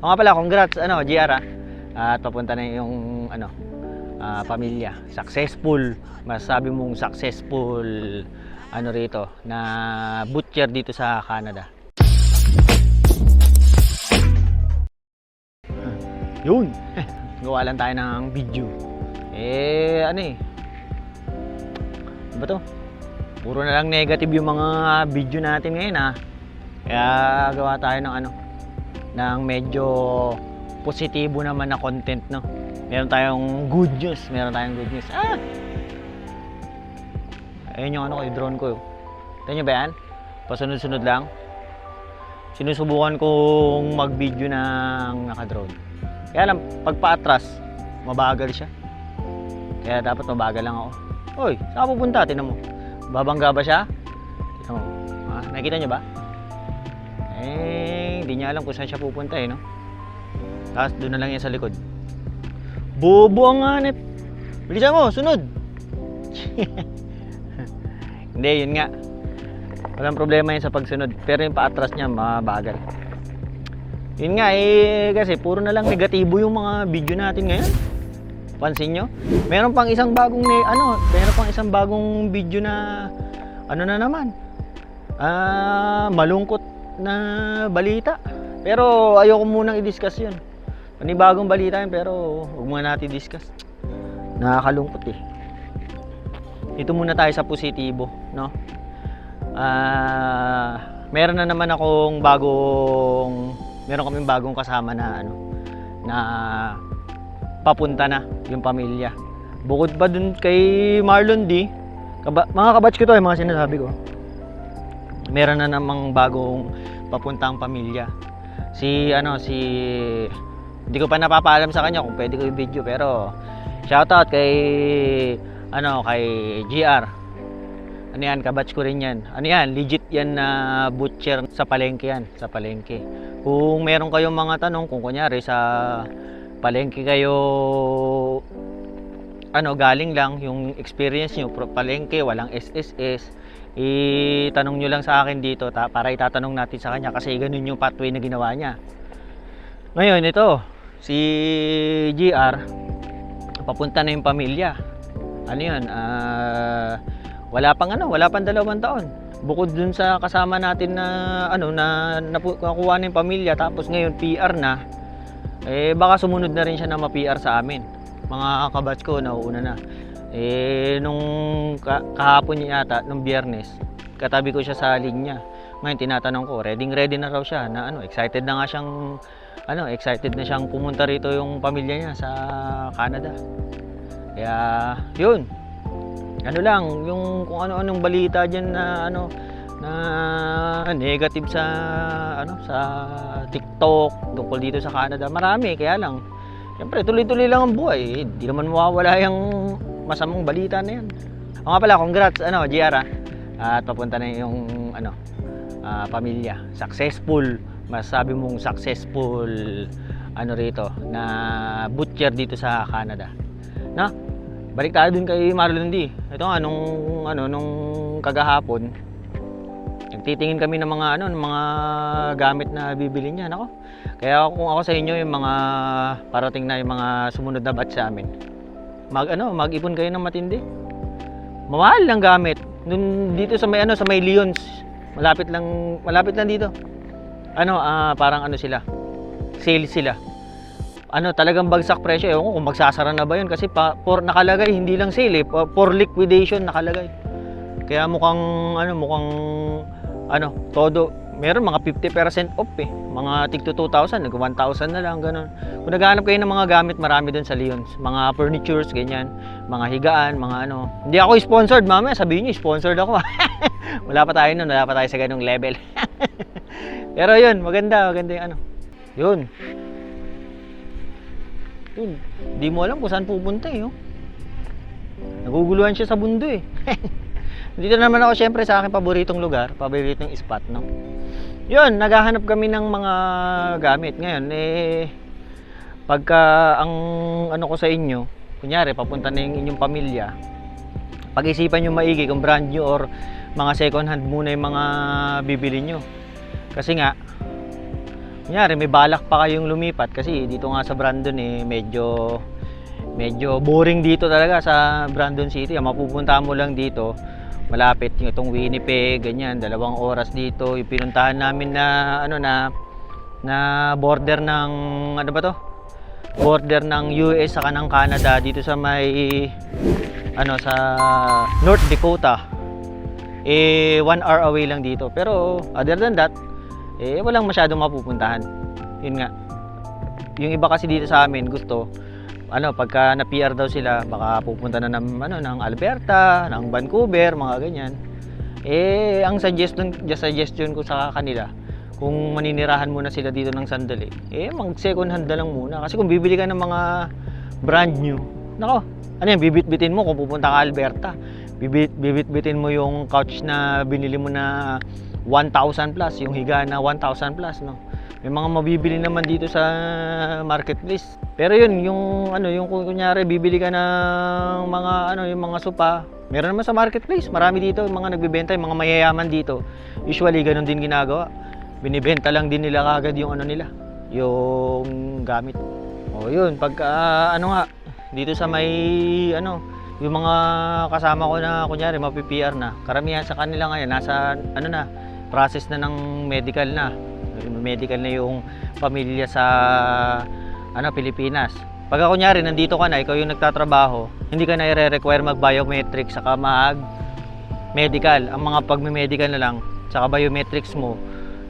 O nga pala, congrats, ano, GR ah. At papunta na yung, ano, ah, pamilya. Successful. Masasabi mong successful, ano rito, na butcher dito sa Canada. Yun. Gawa lang tayo ng video. Eh, ano eh. Ano ba to? Puro na lang negative yung mga video natin ngayon ha. Kaya gawa tayo ng ano, ng medyo positibo naman na content no. Meron tayong good news, meron tayong good news. Ah! Ayun yung ano ko, yung drone ko. Tignan nyo ba yan? Pasunod-sunod lang. Sinusubukan kong mag-video ng naka-drone. Kaya lang, pag paatras, mabagal siya. Kaya dapat mabagal lang ako. Hoy, saan pupunta? Tinan mo. Babangga ba siya? Tinan mo. Ah, nakikita niyo ba? Eh, hindi niya alam kung saan siya pupunta eh, no? Tapos doon na lang yan sa likod. Bobo ang hanep. Bilisan mo, sunod. hindi, yun nga. Walang problema yun sa pagsunod. Pero yung paatras niya, mabagal. Yun nga eh, kasi puro na lang negatibo yung mga video natin ngayon. Pansin nyo? Meron pang isang bagong, ne- ano, meron pang isang bagong video na, ano na naman, ah, malungkot na balita. Pero ayoko munang i-discuss yun. Panibagong balita yun, pero huwag muna natin i-discuss. Nakakalungkot eh. Dito muna tayo sa positibo, no? Ah, meron na naman akong bagong meron kaming bagong kasama na ano na papunta na yung pamilya. Bukod pa dun kay Marlon D, kaba, mga kabatch ko to, yung mga sinasabi ko. Meron na namang bagong papuntang pamilya. Si ano si hindi ko pa napapaalam sa kanya kung pwede ko i-video pero shoutout kay ano kay GR ano yan, kabatch ko rin yan. Ano yan, legit yan na butcher sa palengke yan, sa palengke. Kung meron kayong mga tanong, kung kunyari sa palengke kayo, ano, galing lang, yung experience pro- palengke, walang SSS, itanong nyo lang sa akin dito ta, para itatanong natin sa kanya kasi ganun yung pathway na ginawa niya. Ngayon, ito, si GR, papunta na yung pamilya. Ano yun, ah wala pang ano, wala pang dalawang taon. Bukod dun sa kasama natin na ano na nakuha na yung pamilya tapos ngayon PR na eh baka sumunod na rin siya na ma-PR sa amin. Mga kabatch ko nauuna na. Eh nung ka- kahapon niya yata, nung biyernes, katabi ko siya sa linya. Ngayon tinatanong ko, ready ready na raw siya na ano, excited na nga siyang ano, excited na siyang pumunta rito yung pamilya niya sa Canada. Kaya, yun, ano lang, yung kung ano-anong balita diyan na ano na negative sa ano sa TikTok tungkol dito sa Canada. Marami kaya lang. Siyempre, tuloy-tuloy lang ang buhay. Hindi naman mawawala yung masamang balita na yan. O nga pala, congrats ano, GR ah. At papunta na yung ano ah, pamilya. Successful. Masasabi mong successful ano rito na butcher dito sa Canada. Na? balik tayo dun kay Marlon D. Ito nga nung ano nung kagahapon nagtitingin kami ng mga ano ng mga gamit na bibili niya nako. Kaya kung ako sa inyo yung mga parating na yung mga sumunod na batch sa amin. Mag ano, mag-ipon kayo ng matindi. Mamahal lang gamit. Dun dito sa may ano sa may Leons. Malapit lang malapit lang dito. Ano, ah, parang ano sila. Sale sila ano talagang bagsak presyo ewan ko kung magsasara na ba yun kasi pa, for nakalagay hindi lang sale eh, for, for liquidation nakalagay kaya mukhang ano mukhang ano todo meron mga 50% off eh. Mga tig to 2,000 nag 1,000 na lang ganun. Kung naghahanap kayo ng mga gamit marami dun sa Leons. Mga furnitures ganyan. Mga higaan mga ano. Hindi ako sponsored mamaya sabihin niyo sponsored ako. Wala pa tayo nun wala pa tayo sa ganung level. Pero yun maganda maganda yung ano. Yun. Yun, di mo alam kung saan pupunta eh. Oh. Naguguluhan siya sa bundo eh. Dito naman ako syempre sa aking paboritong lugar, paboritong spot, no? Yun, naghahanap kami ng mga gamit. Ngayon, eh, pagka ang ano ko sa inyo, kunyari, papunta na yung inyong pamilya, pag-isipan nyo maigi kung brand new or mga second hand muna yung mga bibili nyo. Kasi nga, kunyari may balak pa kayong lumipat kasi dito nga sa Brandon eh medyo medyo boring dito talaga sa Brandon City. Ang mapupuntahan mo lang dito malapit yung itong Winnipeg, ganyan, dalawang oras dito. Yung pinuntahan namin na ano na na border ng ano ba to? Border ng US sa ng Canada dito sa may ano sa North Dakota. Eh one hour away lang dito. Pero other than that, eh walang masyadong mapupuntahan. Yun nga. Yung iba kasi dito sa amin gusto ano pagka na PR daw sila baka pupunta na ng ano ng Alberta, ng Vancouver, mga ganyan. Eh ang suggestion just suggestion ko sa kanila kung maninirahan muna sila dito ng sandali, eh mag second hand na lang muna kasi kung bibili ka ng mga brand new, nako, ano yan, bibit-bitin mo kung pupunta ka Alberta. Bibit bibit-bitin mo yung couch na binili mo na 1,000 plus, yung higa na 1,000 plus, no. May mga mabibili naman dito sa marketplace. Pero yun, yung ano, yung kunyari bibili ka ng mga ano, yung mga sopa, meron naman sa marketplace. Marami dito, yung mga nagbebenta, yung mga mayayaman dito. Usually ganun din ginagawa. Binibenta lang din nila kagad yung ano nila, yung gamit. O yun, pag ah, ano nga, dito sa may ano, yung mga kasama ko na kunyari mapi-PR na, karamihan sa kanila ngayon nasa ano na, process na ng medical na. Medical na yung pamilya sa ano Pilipinas. Pag kunyari nandito ka na, ikaw yung nagtatrabaho, hindi ka na i-require mag-biometrics saka mag medical. Ang mga pagme-medical na lang, saka biometrics mo,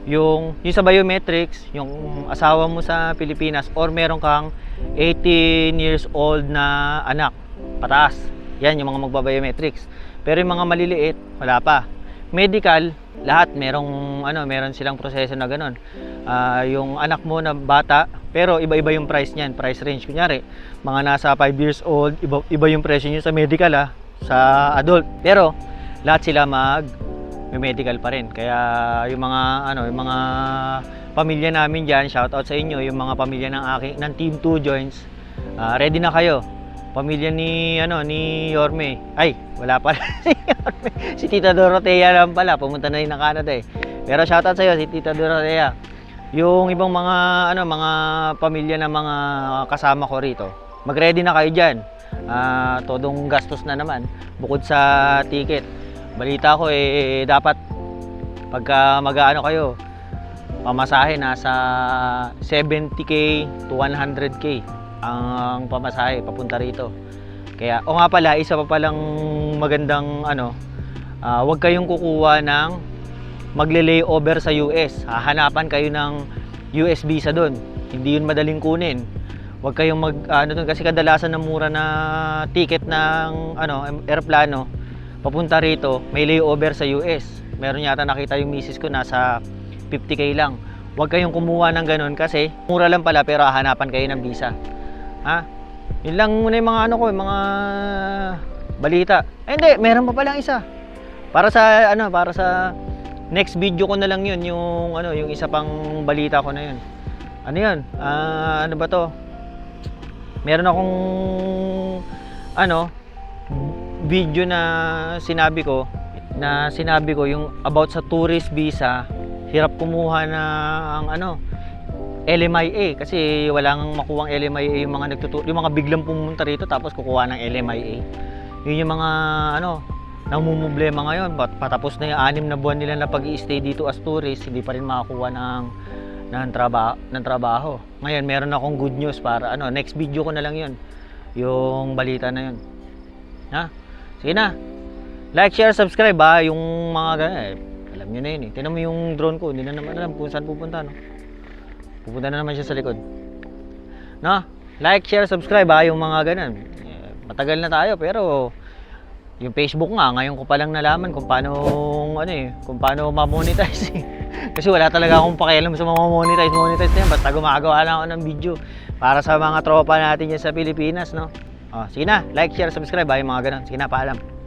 yung, yung sa biometrics, yung asawa mo sa Pilipinas or meron kang 18 years old na anak, pataas. Yan yung mga magba-biometrics. Pero yung mga maliliit, wala pa. Medical, lahat merong ano, meron silang proseso na ganun. Ah, yung anak mo na bata, pero iba-iba yung price niyan, price range. Kunyari, mga nasa 5 years old, iba, iba yung presyo niyo sa medical ah, sa adult. Pero lahat sila mag may medical pa rin. Kaya yung mga ano, yung mga pamilya namin diyan, shout out sa inyo, yung mga pamilya ng aking ng Team 2 Joints. ah, ready na kayo. Pamilya ni ano ni Yorme. Ay, wala pa si Yorme. Si Tita Dorotea lang pala, pumunta na rin ng Canada eh. Pero shout out sa iyo si Tita Dorotea. Yung ibang mga ano mga pamilya ng mga kasama ko rito. Mag-ready na kayo diyan. Ah, todong gastos na naman bukod sa ticket balita ko eh dapat pagka mag-ano kayo pamasahe nasa 70k to 100k ang pamasahe papunta rito kaya o nga pala isa pa palang magandang ano ah, huwag kayong kukuha ng magle-layover sa US hahanapan kayo ng US visa doon hindi yun madaling kunin Huwag kayong mag ano dun kasi kadalasan ng mura na ticket ng ano eroplano papunta rito, may layover sa US. Meron yata nakita yung misis ko nasa 50k lang. Huwag kayong kumuha ng ganun kasi mura lang pala pero hahanapan kayo ng visa. Ha? Yun lang muna yung mga ano ko, yung mga balita. Eh, hindi, meron pa palang isa. Para sa ano, para sa next video ko na lang yun, yung ano, yung isa pang balita ko na yun. Ano yun? Ah, ano ba to? Meron akong ano, video na sinabi ko na sinabi ko yung about sa tourist visa hirap kumuha na ang ano LMIA kasi walang makuwang LMIA yung mga nagtutu yung mga biglang pumunta rito tapos kukuha ng LMIA yun yung mga ano namumblema ngayon pat patapos na yung anim na buwan nila na pag stay dito as tourist hindi pa rin makakuha ng ng trabaho ng trabaho ngayon meron akong good news para ano next video ko na lang yun yung balita na yun ha Sige na. Like, share, subscribe ha. Yung mga ganyan. Eh, alam nyo na yun eh. Tinan mo yung drone ko. Hindi na naman alam kung saan pupunta. No? Pupunta na naman siya sa likod. No? Like, share, subscribe ha. Yung mga ganyan. Eh, matagal na tayo pero yung Facebook nga, ngayon ko palang nalaman kung paano, ano eh, kung paano ma-monetize eh. Kasi wala talaga akong pakialam sa mga monetize, monetize na yan. Basta gumagawa lang ako ng video para sa mga tropa natin dyan sa Pilipinas, no? Oh, sige na, like, share, subscribe, ha, yung mga ganun. Sige na, paalam.